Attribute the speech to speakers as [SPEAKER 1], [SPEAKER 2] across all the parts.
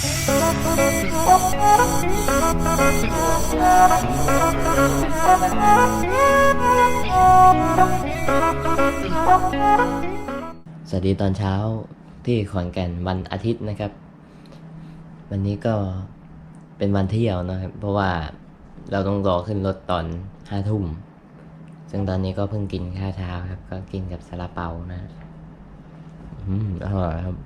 [SPEAKER 1] สวัสดีตอนเช้าที่ขอนแก่นวันอาทิตย์นะครับ วันนี้ก็เป็นวันเที่ยวนะครับ เพราะว่าเราต้องรอขึ้นรถตอนห้าทุ่ม ซึ่งตอนนี้ก็เพิ่งกินข้าวเช้าครับ ก็กินกับซาลาเปานะ อืมอร่อยครับ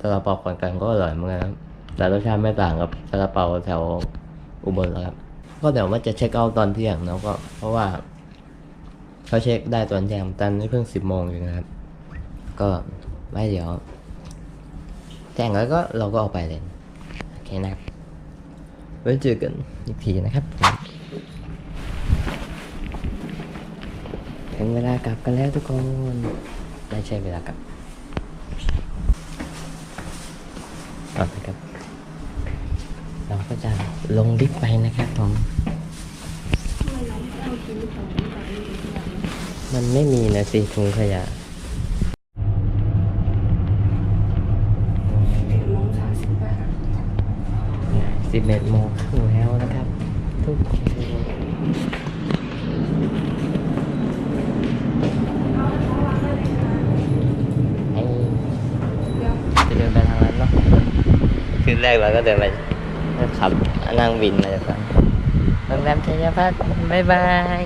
[SPEAKER 1] ซาลาเปาขอนแก่นก็อร่อยเหมือนกันครับ แต่รสชาติไม่ต่างกับซาลาเปาแถวอุบลแล้วครับ ก็เดี๋ยวว่าจะเช็คเอาตอนเที่ยงแล้วก็ เพราะว่าเขาเช็คได้ตอนเที่ยงตอนนี้เพิ่งสิบโมงเองนะครับ ก็ไม่เดี๋ยวแจ้งแล้วก็เราก็เอาไปเลยโอเคนะครับไว้เจอกันอีกทีนะครับถึงเวลากลับกันแล้วทุกคนไม่ใช่เวลากลับเอาละครับ เราก็จะลงลิฟต์ไปนะครับผม มันไม่มีนะสิถุงขยะสิบเอ็ดโมงครึ่งแล้วนะครับ ทุกคนไอ้จะเดินไปทางนั้นเนาะคืนแรกเราก็เดินไป ขับ นั่งวินมาจากนั้นโรงแรมชัยพัฒน์บ๊ายบาย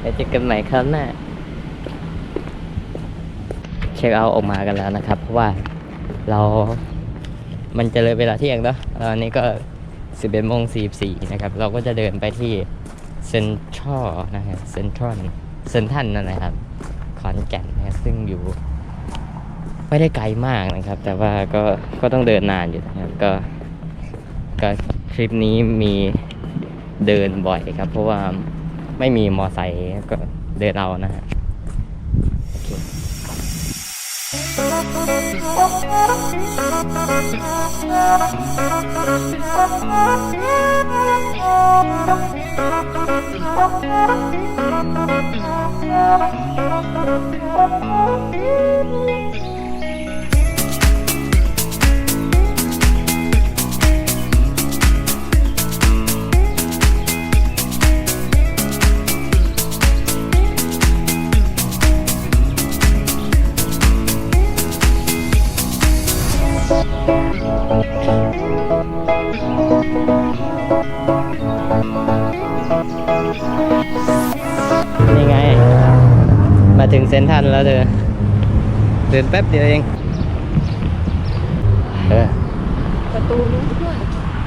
[SPEAKER 1] เดี๋ยวเจอกันใหม่คราวหน้าเช็คเอาท์ออกมากันแล้วนะครับ เพราะว่าเรามันจะเลยเวลาเที่ยงเนาะตอนนี้ก็11โมง44นะครับ เราก็จะเดินไปที่เซ็นทรัลนะฮะเซ็นทรัลเซ็นทรัลนั่นแหละครับ ขอนแก่นนะครับซึ่งอยู่ ไม่ได้ไกลมากนะครับ แต่ว่าก็ก็ต้องเดินนานอยู่นะครับก็ก็ทริปนี้มีเดินบ่อยครับ เพราะว่าไม่มีมอไซค์ก็เดินเอานะฮะนี่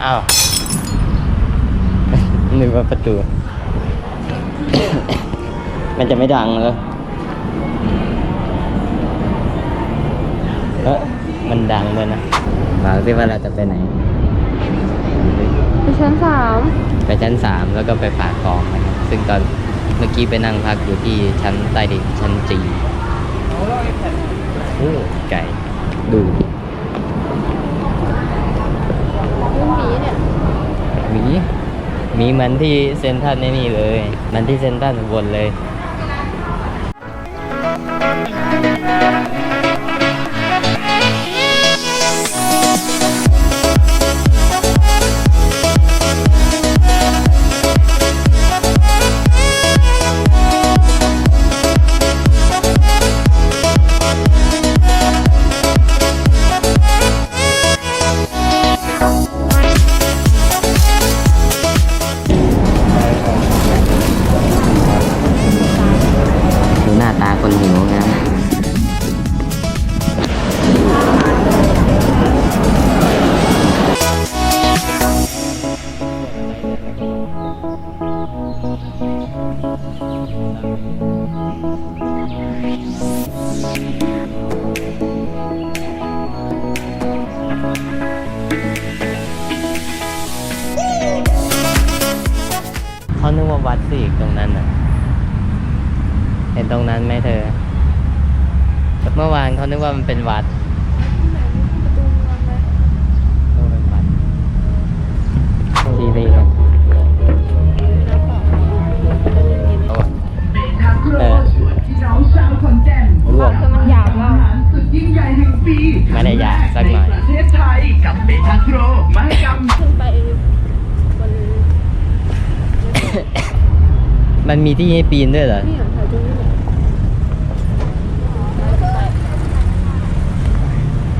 [SPEAKER 1] อ้าวนึกว่าประตู มันจะไม่ดังเหรอเออมันดังเลยนะบอกสิว่าเราจะไปไหน
[SPEAKER 2] ไปชั้นสาม
[SPEAKER 1] ไปชั้นสามแล้วก็ไปฝากของนะครับซึ่งตอนเมื่อกี้ไปนั่งพักอยู่ที่ชั้นใต้ดินชั้นจีโอ้ไก่ดู
[SPEAKER 2] ลูกหมีเนี่ย
[SPEAKER 1] ห มี มีเหมันที่เซนทรันในนี่เลย มันที่เซนทรันบนเลย นึกว่ตรงนั้นน่ะ เห็นตรงนั้นไหมเธอ เมื่อวานเขานึกว่ามันเป็นวัด
[SPEAKER 2] มั
[SPEAKER 1] นมีที่ให้ปีนด้วยเหรอ
[SPEAKER 2] นี่เหรอถ่ายตรงนี้เนี่ย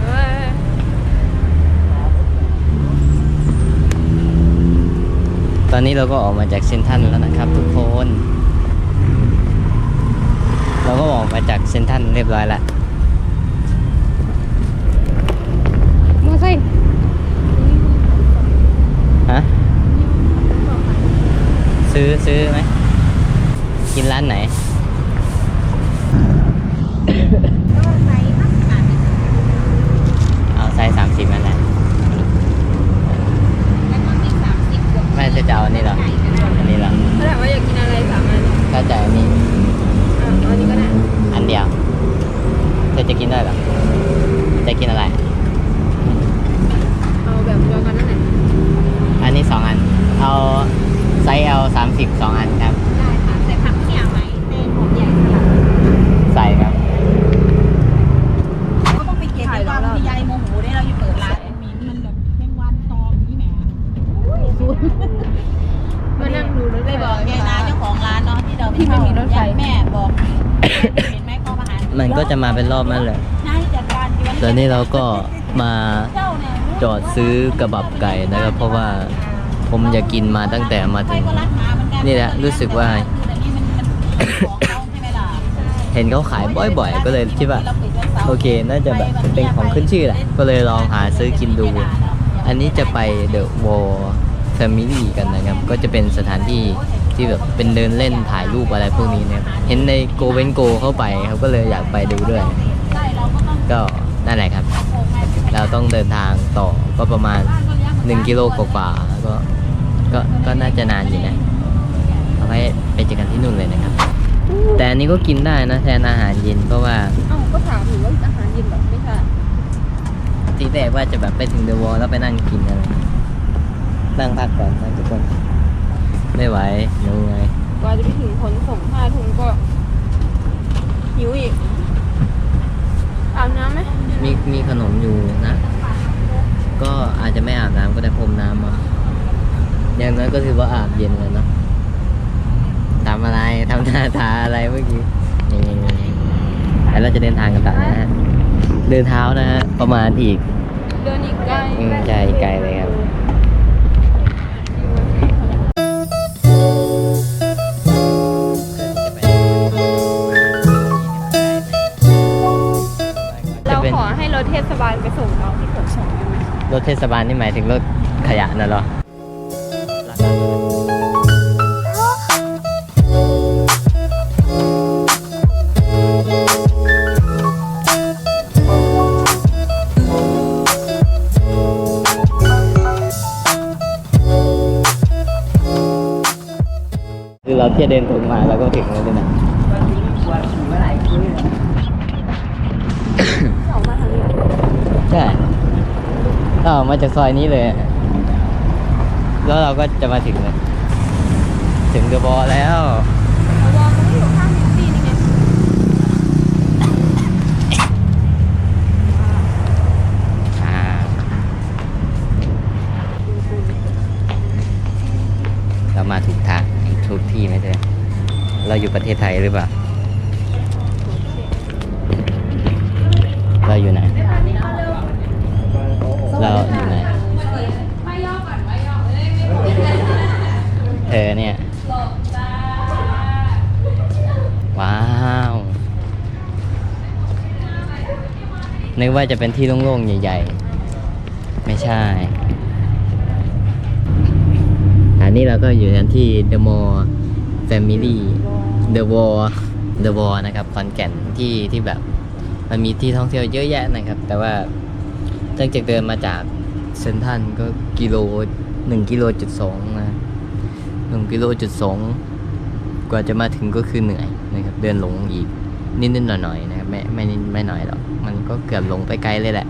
[SPEAKER 2] เอ้ย
[SPEAKER 1] ตอนนี้เราก็ออกมาจากเซนทรันแล้วนะครับ ทุกคน เราก็ออกมาจากเซนทรันเรียบร้อยแล้ว
[SPEAKER 2] มอไซค์
[SPEAKER 1] ฮะซื้อซื้อไหม กินร้านไหน เอาไซส์สามสิบนั่นแหละไม่จะจะเอาอันนี้เหรอ อันนี้เหรอ
[SPEAKER 2] ถ้าถามว่าอยากกินอะไรสามอัน
[SPEAKER 1] ถ้าจะอันนี้
[SPEAKER 2] อะเอาอันนี้ก็ได้
[SPEAKER 1] อันเดียวเธอจะกินได้เหรอ จะกินอะไร
[SPEAKER 2] เอาแบบเดียวกันนั่นแหละ
[SPEAKER 1] อันนี้สองอัน เอาไซส์ L สามสิบสองอันครับ
[SPEAKER 3] ได้ค่ะใส่ผักเขี่ยไหมเต้นหอมใหญ่สลัด
[SPEAKER 1] ใส่ครับ
[SPEAKER 3] ก็ต้องไปเก็บในความที่ยายโมโหได้เราอยู่เปิดร้านแอดมินมันแบบแมงวันตอมนี่แหม
[SPEAKER 2] มานั่งดูรถ
[SPEAKER 3] เลยบอกแกนะเจ้าของร้านเนาะที่เรา
[SPEAKER 2] ที่ไม่มีรถไฟ
[SPEAKER 3] แม่บอกเห็นไหมเขามาหา
[SPEAKER 1] มันก็จะมาเป็นรอบนั่นแหละ
[SPEAKER 3] นายจัดการที่
[SPEAKER 1] ตอนนี้เราก็มา
[SPEAKER 3] เจ้าเนี่ย
[SPEAKER 1] จอดซื้อกระบับไก่นะครับ เพราะว่าผมอยากกินมาตั้งแต่มาถึง
[SPEAKER 3] ก็รักหมาเหมือนกัน
[SPEAKER 1] นี่แหละรู้สึกว่า
[SPEAKER 3] แต่นี่มันมันของเขาใช่ไหมล่ะ
[SPEAKER 1] เห็นเขาขายบ่อย ๆ ก็เลยคิดว่า โอเค น่าจะแบบเป็นของขึ้นชื่อแหละ ก็เลยลองหาซื้อกินดู อันนี้จะไปเดอะวอล แฟมิลี่กันนะครับ ก็จะเป็นสถานที่ที่แบบเป็นเดินเล่นถ่ายรูปอะไรพวกนี้นะครับเห็นในโกเวนโกเข้าไปเขาก็เลยอยากไปดูด้วย ก็นั่นแหละครับ เราต้องเดินทางต่อก็ประมาณ 1 กิโลกว่าๆก็ก็ก็น่าจะนานอยู่นะเอาไว้ไปเจอกันที่นู่นเลยนะครับ แต่อันนี้ก็กินได้นะแทนอาหารเย็นเพราะว่า
[SPEAKER 2] เอ้าก็ถามอยู่ว่าอาหารเย็นแบบไม่ใช่
[SPEAKER 1] ทีแรกว่าจะแบบไปถึงเดอะวอลแล้วไปนั่งกินอะไร นั่งพักก่อนนะทุกคน ไม่ไหวเหนื่อย
[SPEAKER 2] กว่าจะไปถึงขนส่งห้าทุ่มก็หิวอีกอาบน้ำไหม
[SPEAKER 1] มีมีขนมอยู่นะ ก็อาจจะไม่อาบน้ำก็ได้พรมน้ำมาอย่างน้อยก็ถือว่าอาบเย็นเลยเนาะทำอะไรทำหน้าตาอะไรเมื่อกี้นี่แล้วเราจะเดินทางกันต่อนะฮะ เดินเท้านะฮะ ประมาณอีก
[SPEAKER 2] เดินอีกไกล
[SPEAKER 1] อืมไกลไกลเลยครับ
[SPEAKER 2] เทศบาลไปส่งเราที่ขนส่งได้ไหม
[SPEAKER 1] รถเทศบาลนี่หมายถึงรถขยะน่ะเหรอ คือเราเที่ยวเดินตรงมาแล้วก็ถึงแล้วด้วยนะ ใช่ถ้าออกมาจากซอยนี้เลย แล้วเราก็จะมาถึงเลยถึงเดอะบอแล้ว
[SPEAKER 2] เราะว่ามันไม่อยู่ข้างมิวตี้นี่ไง
[SPEAKER 1] อ่าเรามาถูกทางถูกที่ไหมเธอเราอยู่ประเทศไทยหรือเปล่า เราอยู่ไหน เราอยู่ไหนเธอเนี่ยว้าวนึกว่าจะเป็นที่โล่งๆใหญ่ ๆ ไม่ใช่ อันนี้เราก็อยู่กันที่ The Mall Family The Wall The Wall นะครับคอนแก่นที่ที่แบบมันมีที่ท่องเที่ยวเยอะแยะนะครับ แต่ว่า เนื่องจากเดินมาจากเซนทันก็กิโลหนึ่งกิโลจุดสองนะหนึ่งกิโลจุดสองกว่าจะมาถึงก็คือเหนื่อยนะครับเดินหลงอีกนิดๆหน่อยๆนะครับไม่ไม่นิดไม่หน่อยหรอกมันก็เกือบหลงไปไกลเลยแหละ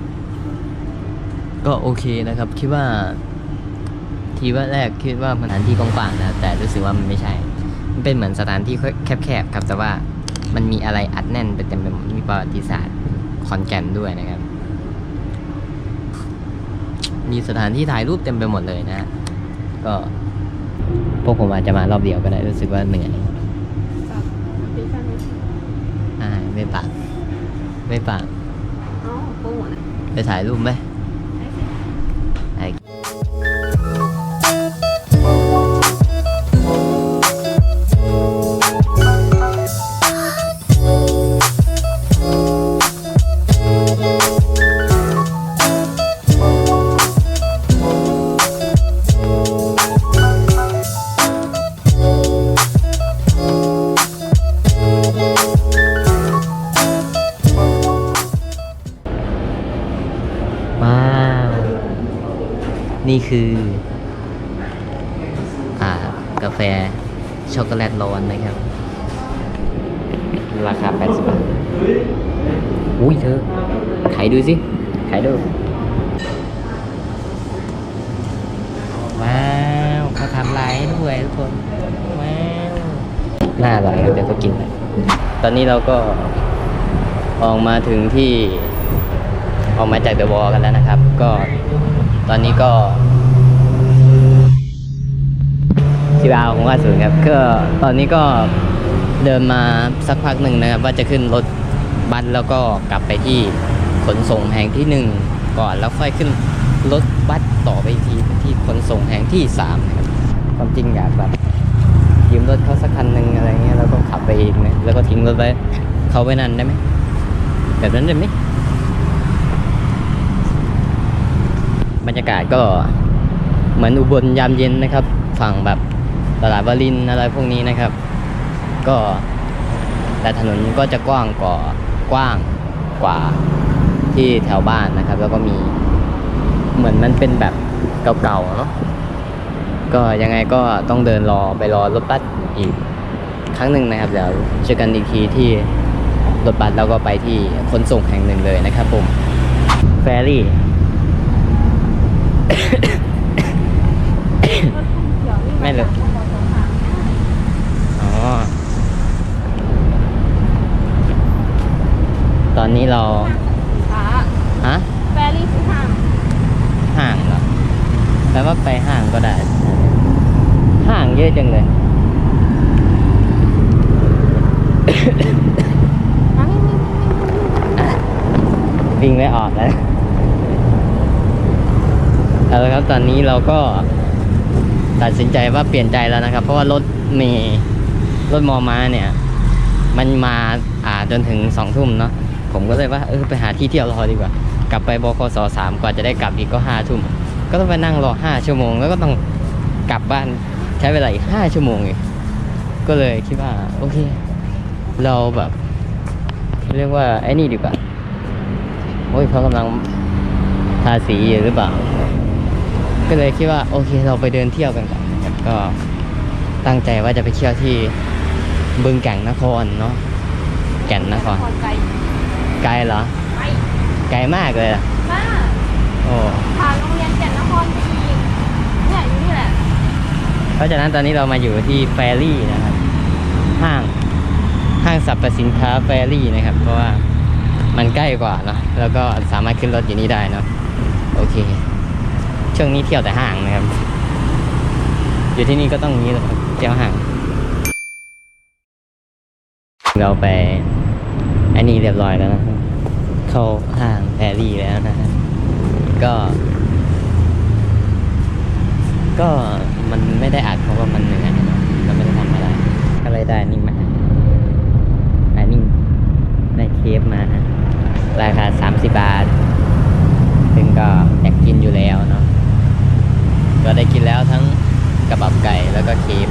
[SPEAKER 1] ก็โอเคนะครับคิดว่า ทีว่าแรกคิดว่ามันสถานที่กว้างๆนะแต่รู้สึกว่ามันไม่ใช่ มันเป็นเหมือนสถานที่แคบๆครับแต่ว่ามันมีอะไรอัดแน่นไปเต็มไปหมดมีประวัติศาสตร์ขอนแก่นด้วยนะครับ มีสถานที่ถ่ายรูปเต็มไปหมดเลยนะ ก็พวกผมอาจจะมารอบเดียวก็ได้รู้สึกว่าเหนื่อยไม่ปาก ไม่ปากไปถ่ายรูปไหม นี่คือ อ่ากาแฟช็อกโกแลตร้อนนะครับ ราคา 80 บาท อุ้ยเธอขายดูสิขายดู ว้าวเขาทำลายให้ด้วยทุกคน ว้าว น่าอร่อยเดี๋ยวก็กินไปตอนนี้เราก็ออกมาถึงที่ออกมาจากเดอะวอลกันแล้วนะครับ ก็ ตอนนี้ก็ที่บาของว่าศูนย์ครับก็ตอนนี้ก็เดินมาสักพักหนึ่งนะครับ ว่าจะขึ้นรถบัสแล้วก็กลับไปที่ขนส่งแห่งที่หนึ่งก่อนแล้วค่อยขึ้นรถบัสต่อไปอีกทีที่ขนส่งแห่งที่สามครับความจริงอยากแบบยืมรถเขาสักคันหนึ่งอะไรเงี้ยแล้วก็ขับไปเองนะแล้วก็ทิ้งรถไว้เขาไว้นั่นได้ไหมแบบนั้นได้ไหม บรรยากาศก็เหมือนอุบลยามเย็นนะครับ ฝั่งแบบตลาดวารินอะไรพวกนี้นะครับ ก็แต่ถนนก็จะกว้างกว่ากว้างกว่าที่แถวบ้านนะครับ แล้วก็มีเหมือนมันเป็นแบบเก่าๆเนาะก็ยังไงก็ต้องเดินรอไปรอรถบัสอีกครั้งหนึ่งนะครับเดี๋ยวเจอกันอีกทีที่รถบัสแล้วก็ไปที่ขนส่งแห่งหนึ่งเลยนะครับผมแฟรี่
[SPEAKER 2] เดี๋ยวนี่
[SPEAKER 1] ไม่เลยอ๋อ ตอนนี้เรา
[SPEAKER 2] ฟ้า
[SPEAKER 1] ฮะ
[SPEAKER 2] แฟรี่คือห้าง
[SPEAKER 1] ห่างเหรอแปลว่าไปห้างก็ได้ ห่างเยอะจังเลย
[SPEAKER 2] ห้างนี่นี่
[SPEAKER 1] วิ่งไม่ออกแล้ว เอาละครับตอนนี้เราก็ตัดสินใจว่าเปลี่ยนใจแล้วนะครับ เพราะว่ารถเมีรถมอม้าเนี่ย มันมาอ่าจนถึงสองทุ่มเนาะผมก็เลยว่าเออไปหาที่เที่ยวรอดีกว่า กลับไปบคสสามกว่าจะได้กลับอีกก็ห้าทุ่มก็ต้องไปนั่งรอห้าชั่วโมง แล้วก็ต้องกลับบ้านใช้เวลาอีกห้าชั่วโมงอีกก็เลยคิดว่าโอเค เราแบบเรียกว่าไอ้นี่ดีกว่าโอ้ยเขากำลังทาสีอยู่หรือเปล่า ก็เลยคิดว่าโอเคเราไปเดินเที่ยวกันก่อนนะครับก็ตั้งใจว่าจะไปเที่ยวที่บึงแก่งนครเนาะแก่นนคร
[SPEAKER 2] พอใจ
[SPEAKER 1] ไกลเหรอ
[SPEAKER 2] ไป
[SPEAKER 1] ไกลมากเลยอะ
[SPEAKER 2] มา
[SPEAKER 1] โอ้
[SPEAKER 2] ผ่านโรงเรียนแก่นนครไปอีกเนี่ยอยู่นี่แหละ
[SPEAKER 1] เพราะฉะนั้นตอนนี้เรามาอยู่ที่แฟรี่นะครับห้างห้างสรรพสินค้าแฟรี่นะครับ เพราะว่ามันใกล้กว่าเนาะแล้วก็สามารถขึ้นรถอยู่นี่ได้เนาะโอเค ช่วงนี้เที่ยวแต่ห้างนะครับ อยู่ที่นี่ก็ต้องนี้แหละครับเที่ยวห้าง เราไปอันนี้เรียบร้อยแล้วนะครับเข้าห้างแฟรี่แล้วนะฮะก็ ก็มันไม่ได้อัดเพราะว่ามันเหนื่อยเนอะเราไม่ได้ทำอะไรก็เลยได้นี่มาอันนี้ได้เคฟมา ราคาสามสิบบาท ซึ่งก็อยากกินอยู่แล้วเนาะ ก็ได้กินแล้วทั้งกระบับไก่แล้วก็เคฟ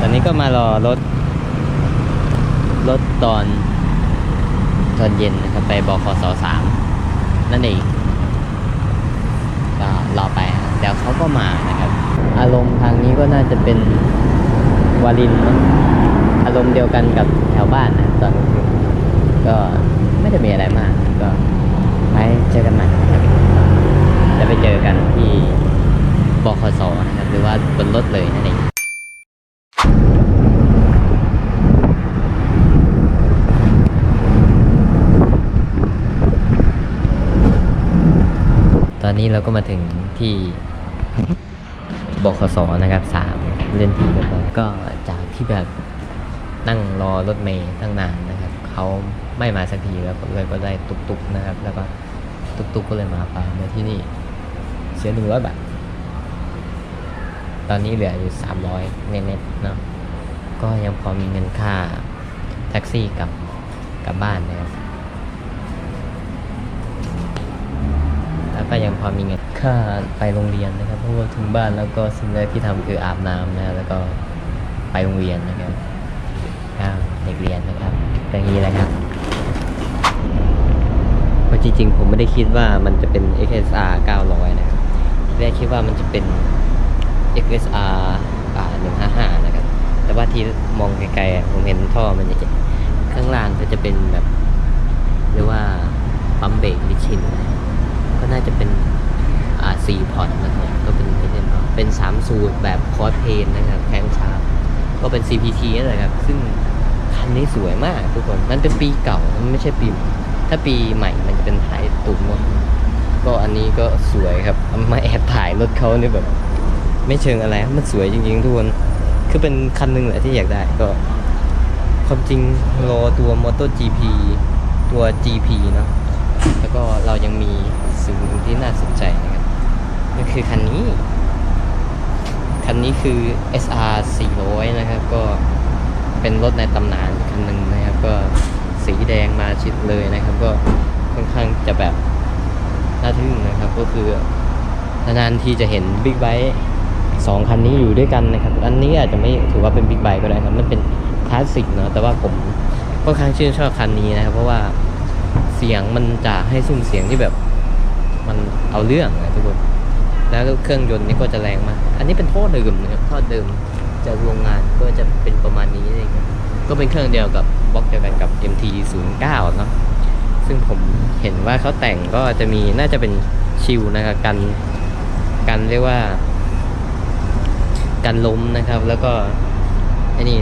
[SPEAKER 1] ตอนนี้ก็มารอรถ รถตอนตอนเย็นนะครับไปบคสสามนั่นเองก็รอไปเดี๋ยวเขาก็มานะครับ อารมณ์ทางนี้ก็น่าจะเป็นวารินอารมณ์เดียวกันกับแถวบ้านนะตอนกลางคืนก็ไม่ได้มีอะไรมาก ก็ไปเจอกันใหม่นะจะไปเจอกันที่ บคสนะครับหรือว่าบนรถเลยนั่นเองตอนนี้เราก็มาถึงที่บคสนะครับสามเล่นที่เรียบร้อยก็จากที่แบบนั่งรอรถเมย์ตั้งนานนะครับเขาไม่มาสักทีแล้วก็เลยก็ได้ตุกๆนะครับ แล้วก็ตุกๆก็เลยมาพามาที่นี่เสียหนึ่งร้อยบาท ตอนนี้เหลืออยู่สามร้อยเน็ตๆเนาะก็ยังพอมีเงินค่าแท็กซี่กลับกลับบ้านนะครับแล้วก็ยังพอมีเงินค่าไปโรงเรียนนะครับเพราะว่าถึงบ้านแล้วก็สิ่งแรกที่ทำคืออาบน้ำนะแล้วก็ไปโรงเรียนนะครับอ้วเด็กเรียนนะครับอย่างนี้นะครับเพราะจริงๆ ผมไม่ได้คิดว่ามันจะเป็น XSR 900 นะครับแรกคิดว่ามันจะเป็น XSR อ่า155 นะครับ แต่ว่าที่มองไกลๆผมเห็นท่อมันจะข้างล่างก็จะเป็นแบบเรียกว่าปั๊มเบรกมิชิน ก็น่าจะเป็นอ่าสี่พอร์ตนะครับก็เป็นไม่ใช่เนะเป็นสามสูตรแบบคอร์สเพนนะครับแคมชาร์ปก็เป็น CPT นั่นแหละครับ ซึ่งคันนี้สวยมากทุกคน มันเป็นปีเก่า มันไม่ใช่ปี ถ้าปีใหม่มันจะเป็นถ่ายตุ่มหมด ก็อันนี้ก็สวยครับ มาแอบถ่ายรถเขาเนี่ยแบบ ไม่เชิงอะไร มันสวยจริงๆทุกคน คือเป็นคันหนึ่งแหละที่อยากได้ก็ความจริงรอตัว Moto GP ตัว GP เนาะแล้วก็เรายังมีสิ่งที่น่าสนใจนะครับก็คือคันนี้ คันนี้คือ SR 400 นะครับ ก็เป็นรถในตำนานคันหนึ่งนะครับ ก็สีแดงมาชิดเลยนะครับ ก็ค่อนข้างจะแบบน่าทึ่งนะครับ ก็คือนานๆทีจะเห็นบิ๊กไบค์ สองคันนี้อยู่ด้วยกันนะครับ อันนี้อาจจะไม่ถือว่าเป็นบิ๊กไบค์ก็ได้ครับ มันเป็นคลาสสิกเนาะ แต่ว่าผมค่อนข้างชื่นชอบคันนี้นะครับ เพราะว่าเสียงมันจะให้ซุ้มเสียงที่แบบมันเอาเรื่องนะทุกคน แล้วเครื่องยนต์นี่ก็จะแรงมาก อันนี้เป็นท่อเดิมนะครับท่อเดิมจากโรงงานก็จะเป็นประมาณนี้เองครับก็เป็นเครื่องเดียวกับบล็อกเดียวกันกับ MT 0 9 เนาะ ซึ่งผมเห็นว่าเขาแต่งก็จะมีน่าจะเป็นชิลนะครับกันกันเรียกว่า กันล้มนะครับ แล้วก็ไอ้นี่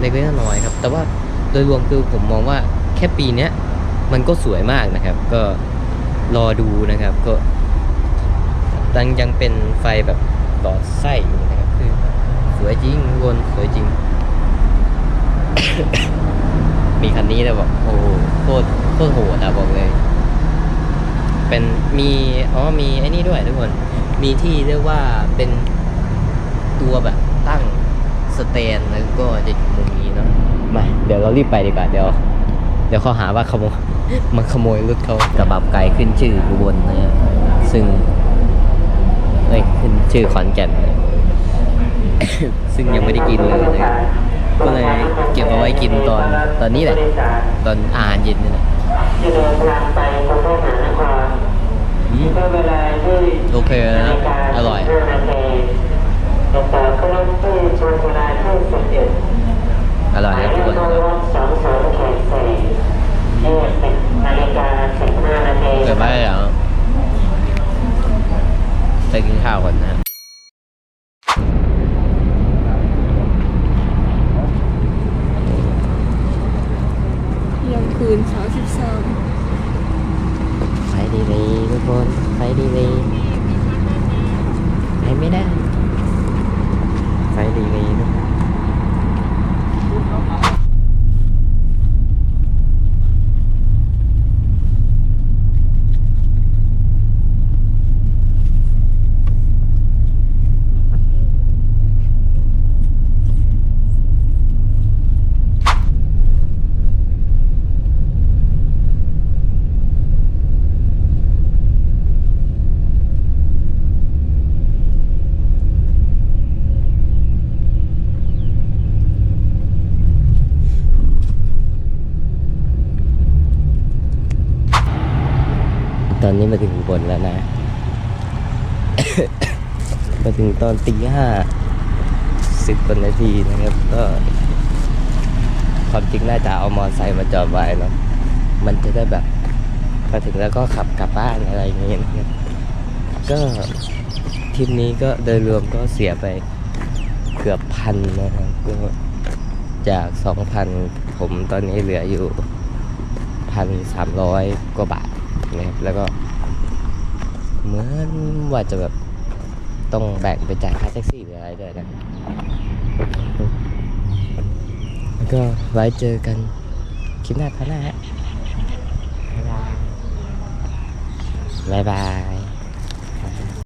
[SPEAKER 1] เล็กๆน้อยๆครับ แต่ว่าโดยรวมคือผมมองว่าแค่ปีเนี้ยมันก็สวยมากนะครับ ก็รอดูนะครับ ก็ยังยังเป็นไฟแบบหลอดไส้อยู่นะครับ คือ สวยจริงทุกคนสวยจริง มีคันนี้เลยบอกโอ้โหโคตรโคตรโหดอะบอกเลย เป็นมีอ๋อมีไอ้นี่ด้วยทุกคน มีที่เรียกว่าเป็น ตัวแบบตั้งสเตนแล้วก็จะอยู่มุมนี้เนาะมาเดี๋ยวเรารีบไปดีกว่าเดี๋ยว เดี๋ยวเขาหาว่าขโมยมาขโมยรถเขากระบับไก่ขึ้นชื่ออุบลนะครับซึ่งเอ้ยขึ้นชื่อขอนแก่นนะซึ่งยังไม่ได้กินเลยนะครับก็เลยเก็บเอาไว้กินตอนตอนนี้แหละ ตอนอาหารเย็นนี่แหละ
[SPEAKER 4] จะเดินทางไปกรุงเทพมหานคร
[SPEAKER 1] อืม
[SPEAKER 4] เมื่อเวลาที่
[SPEAKER 1] โอเคนะอร่อย
[SPEAKER 4] นาฬิกา15นาทีจะต่อเครื่องที่ชนเวลาที่สิบเอ็ด
[SPEAKER 1] อร่อย
[SPEAKER 4] หมาย
[SPEAKER 1] นะ
[SPEAKER 4] เล
[SPEAKER 1] ทุกคน
[SPEAKER 4] โทรรถสองสองแขกสี่ที่สิบนาฬิกาสิบห้านาที
[SPEAKER 1] เกิดไปแล้วไปกินข้าวก่อนนะครับ
[SPEAKER 2] เที่ยงคืนสามสิบสาม
[SPEAKER 1] ไฟดีเลยทุกคนไฟดีเลยไปไม่ได้ไฟดีเลยทุกคนตอ นี้มาถึงบนแล้วนะ มาถึงตอนตีห้าสิบกว่านาทีนะครับ ก็ความจริงน่าจะเอามอเตอร์ไซค์มาจอดไว้เนาะมันจะได้แบบมาถึงแล้วก็ขับกลับบ้านอะไรอย่างเงี้ยนะครับก็ทริปนี้ก็โดยรวมก็เสียไปเกือบพันนะครับก็จากสองพันผมตอนนี้เหลืออยู่พันสามร้อยกว่าบาทนะครับแล้วก็ เหมือนว่าจะแบบต้องแบ่งไปจ่ายค่าแท็กซี่หรืออะไรด้วยนะ แล้วก็ไว้เจอกันคลิปหน้าคราวหน้าฮะบ๊ายบาย